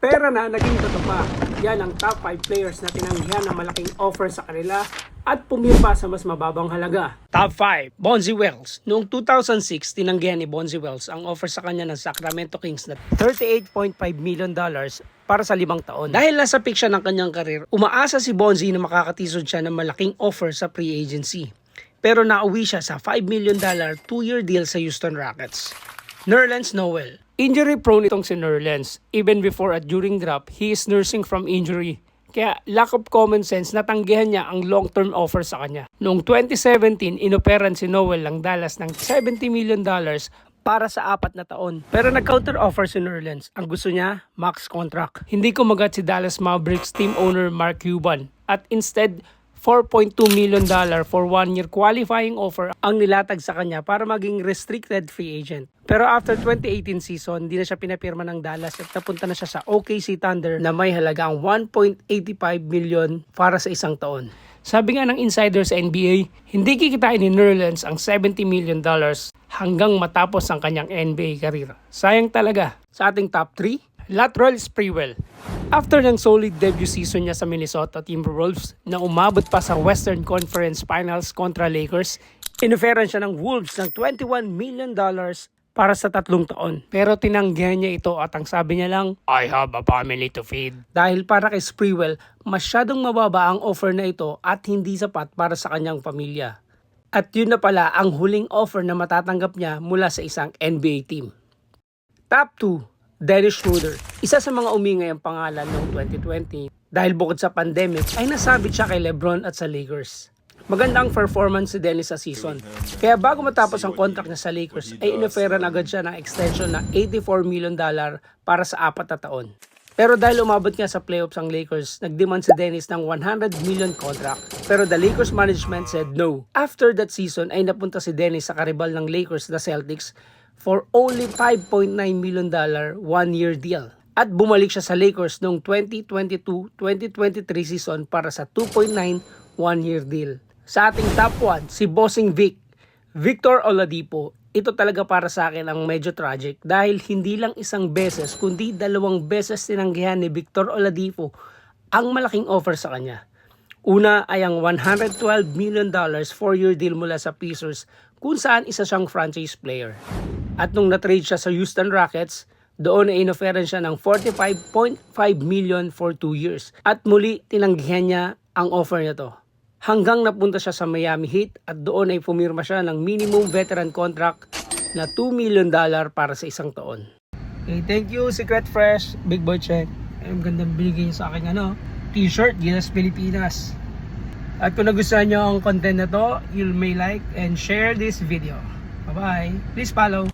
Pera na naging totoo pa. Yan ang top 5 players na tinanggihan ng malaking offer sa kanila at pumirpa sa mas mababang halaga. Top 5, Bonzi Wells. Noong 2006, tinanggihan ni Bonzi Wells ang offer sa kanya ng Sacramento Kings na 38.5 million dollars para sa limang taon. Dahil nasa peak siya ng kanyang karir, umaasa si Bonzi na makakatisod siya ng malaking offer sa free agency. Pero nauwi siya sa 5 million dollar 2-year deal sa Houston Rockets. Nerlens Noel. Injury prone itong si Nerlens. Even before at during drop, he is nursing from injury. Kaya lack of common sense natanggihan niya ang long-term offer sa kanya. Noong 2017, inoperan si Noel ng Dallas ng 70 million dollars para sa apat na taon. Pero nag-counter offer si Nerlens. Ang gusto niya, max contract. Hindi kumagat si Dallas Mavericks team owner Mark Cuban. At instead, 4.2 million dollar for one year qualifying offer ang nilatag sa kanya para maging restricted free agent. Pero after 2018 season, hindi na siya pinapirma ng Dallas at napunta na siya sa OKC Thunder na may halagang 1.85 million para sa isang taon. Sabi nga ng insider sa NBA, hindi kikitain ni Nerlens ang 70 million dollars hanggang matapos ang kanyang NBA career. Sayang talaga. Sa ating top 3, Lateral Sprewell. After ng solid debut season niya sa Minnesota Timberwolves na umabot pa sa Western Conference Finals kontra Lakers, inoferan siya ng Wolves ng 21 million dollars para sa tatlong taon. Pero tinanggihan niya ito at ang sabi niya lang, I have a family to feed. Dahil para kay Sprewell, masyadong mababa ang offer na ito at hindi sapat para sa kanyang pamilya. At yun na pala ang huling offer na matatanggap niya mula sa isang NBA team. Top 2, Dennis Schroeder. Isa sa mga umingay ang pangalan noong 2020 dahil bukod sa pandemic ay nasabit siya kay Lebron at sa Lakers. Maganda ang performance si Dennis sa season. Kaya bago matapos ang contract niya sa Lakers ay inoferan agad siya ng extension na 84 million dollar para sa apat na taon. Pero dahil umabot nga sa playoffs ang Lakers, nagdemand si Dennis ng 100 million contract. Pero the Lakers management said no. After that season ay napunta si Dennis sa karibal ng Lakers, the Celtics, for only 5.9 million dollar one-year deal. At bumalik siya sa Lakers noong 2022-2023 season para sa 2.9 one-year deal. Sa ating top 1, si Bossing Vic. Victor Oladipo, ito talaga para sa akin ang medyo tragic dahil hindi lang isang beses kundi dalawang beses tinanggihan ni Victor Oladipo ang malaking offer sa kanya. Una ay ang 112 million dollars 4-year deal mula sa Pacers kung saan isa siyang franchise player. At nung na-trade siya sa Houston Rockets, doon ay inoferan siya ng 45.5 million for 2 years. At muli tinanggihan niya ang offer niya to. Hanggang napunta siya sa Miami Heat at doon ay pumirma siya ng minimum veteran contract na 2 million dollar para sa isang taon. Okay, thank you Secret Fresh, Big Boy Check. Ang gandang binigay niyo sa akin ano, t-shirt, Gilas Pilipinas. At kung nagustuhan nyo ang content na to, you may like and share this video. Bye-bye. Please follow.